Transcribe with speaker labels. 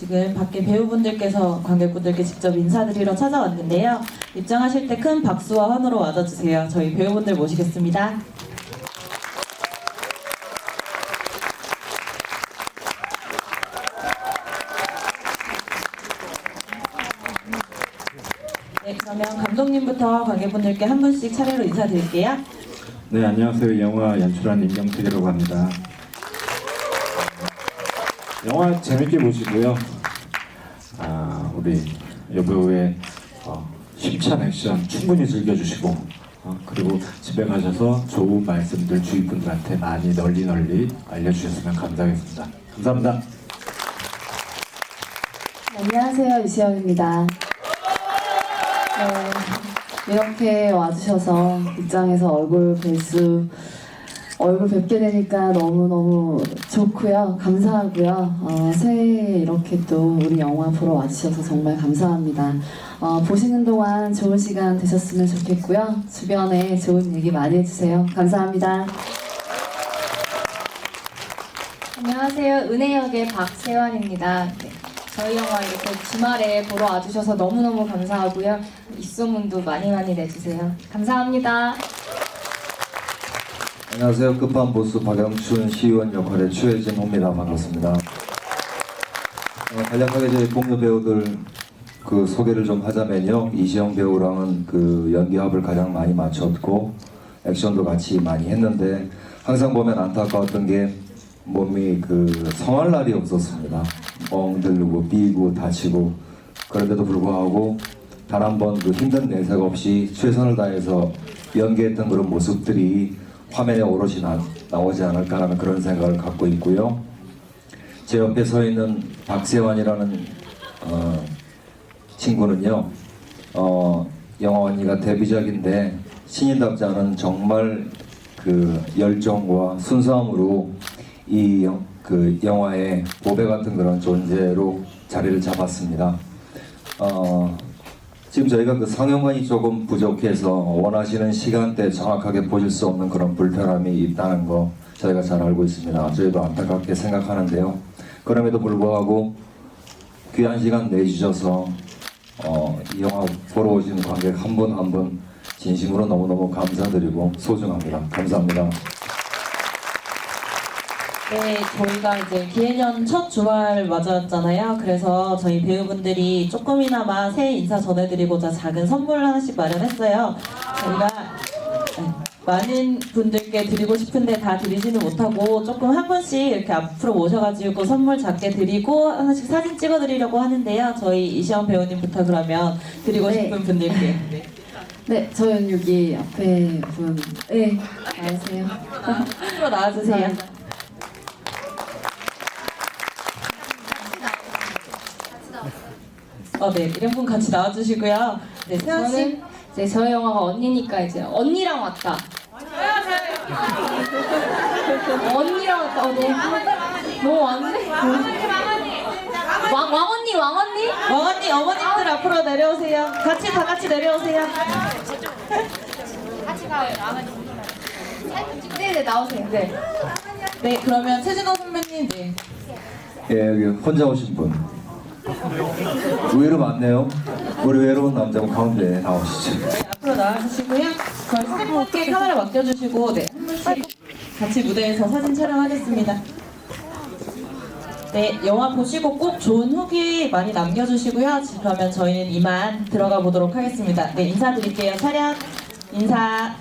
Speaker 1: 지금 밖에 배우분들께서 관객분들께 직접 인사드리러 찾아왔는데요. 입장하실 때 큰 박수와 환호로 맞아주세요. 저희 배우분들 모시겠습니다. 네, 그러면 감독님부터 관객분들께 한 분씩 차례로 인사드릴게요.
Speaker 2: 네, 안녕하세요. 영화 연출한 임경택이라고 합니다. 영화 재밌게 보시고요. 아, 우리 여배우의 어, 힘찬 액션 충분히 즐겨주시고 어, 그리고 집에 가셔서 좋은 말씀들 주위 분들한테 많이 널리 널리 알려주셨으면 감사하겠습니다. 감사합니다.
Speaker 3: 안녕하세요 유시영입니다. 네, 이렇게 와주셔서 입장에서 얼굴 뵐 수 얼굴 뵙게 되니까 너무 너무 좋고요, 감사하고요. 어, 새해에 이렇게 또 우리 영화 보러 와주셔서 정말 감사합니다. 어, 보시는 동안 좋은 시간 되셨으면 좋겠고요. 주변에 좋은 얘기 많이 해주세요. 감사합니다.
Speaker 4: 안녕하세요. 은혜 역의 박세환입니다. 네, 저희 영화 이렇게 주말에 보러 와주셔서 너무너무 감사하고요. 입소문도 많이 많이 내주세요. 감사합니다.
Speaker 5: 안녕하세요. 급한 보스 박영춘 시의원 역할의 추혜진 호입니다. 반갑습니다. 어, 간략하게 저희 동료 배우들 그 소개를 좀 하자면요. 이시영 배우랑은 그 연기합을 가장 많이 맞췄고 액션도 같이 많이 했는데 항상 보면 안타까웠던 게 몸이 그 성할 날이 없었습니다. 멍들고 삐고 다치고 그런데도 불구하고 단 한 번 그 힘든 내색 없이 최선을 다해서 연기했던 그런 모습들이 화면에 오롯이 나, 나오지 않을까라는 그런 생각을 갖고 있고요. 제 옆에 서 있는 박세환이라는 어, 친구는요, 어, 영화 언니가 데뷔작인데 신인답지 않은 정말 그 열정과 순수함으로 이 그 영화의 보배 같은 그런 존재로 자리를 잡았습니다. 어, 지금 저희가 그 상영관이 조금 부족해서 원하시는 시간대 정확하게 보실 수 없는 그런 불편함이 있다는 거 저희가 잘 알고 있습니다. 저희도 안타깝게 생각하는데요. 그럼에도 불구하고 귀한 시간 내주셔서 어, 이 영화 보러 오신 관객 한 분 한분 진심으로 너무너무 감사드리고 소중합니다. 감사합니다.
Speaker 1: 네, 저희가 이제 기해년 첫 주말 맞았잖아요. 그래서 저희 배우분들이 조금이나마 새해 인사 전해드리고자 작은 선물 하나씩 마련했어요. 저희가 네, 많은 분들께 드리고 싶은데 다 드리지는 못하고 조금 한 분씩 이렇게 앞으로 모셔가지고 선물 작게 드리고 하나씩 사진 찍어드리려고 하는데요. 저희 이시영 배우님부터 그러면 드리고
Speaker 3: 네.
Speaker 1: 싶은 분들께 네.
Speaker 3: 네, 저는 여기 앞에 분, 네, 안녕하세요.
Speaker 1: 앞으로 나와주세요. 어, 네, 이런 분 같이 나와주시고요. 네, 세환 씨.
Speaker 4: 저는 이제 저희 영화가 언니니까 이제 언니랑 왔다. 언니랑 왔다. 어, 너무 너무 왔네. 왕 왕 언니 왕 언니.
Speaker 1: 왕 언니, 어머님들 앞으로 내려오세요. 같이 다 같이 내려오세요.
Speaker 4: 네네 나오세요. 네.
Speaker 1: 네, 그러면 최진호 선배님, 네.
Speaker 5: 예, 여기 혼자 오신 분. 의외로 많네요. 우리 외로운 남자분 가운데 나오시죠.
Speaker 1: 앞으로 나와주시고요. 저희 스태프분께 카메라 맡겨주시고, 네, 한 분씩 같이 무대에서 사진 촬영하겠습니다. 네, 영화 보시고 꼭 좋은 후기 많이 남겨주시고요. 그러면 저희는 이만 들어가 보도록 하겠습니다. 네, 인사드릴게요. 차렷, 인사.